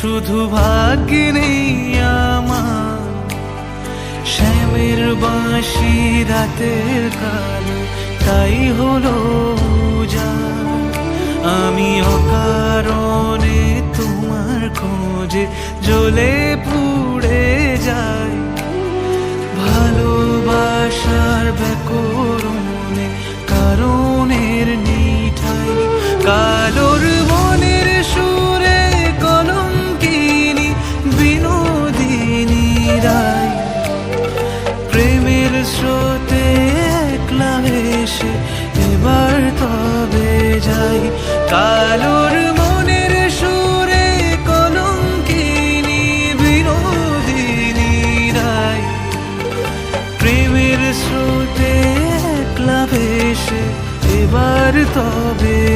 শুধু ভাগ্যে নেই আমার শ্যামের বাঁশি রাতের কালো, তাই হলো। আমি অকারণে তোমার খোঁজে জ্বলে পুড়ে যাই ভালোবাসার ব্যাকরণে কারণের নিঠাই কালোর আসে, এবার তবে যাই। কালোর মনের সুরে কলঙ্কিনী, বিনোদিনী রায় প্রেমের স্রোতে ক্লাবেশে এবার তবে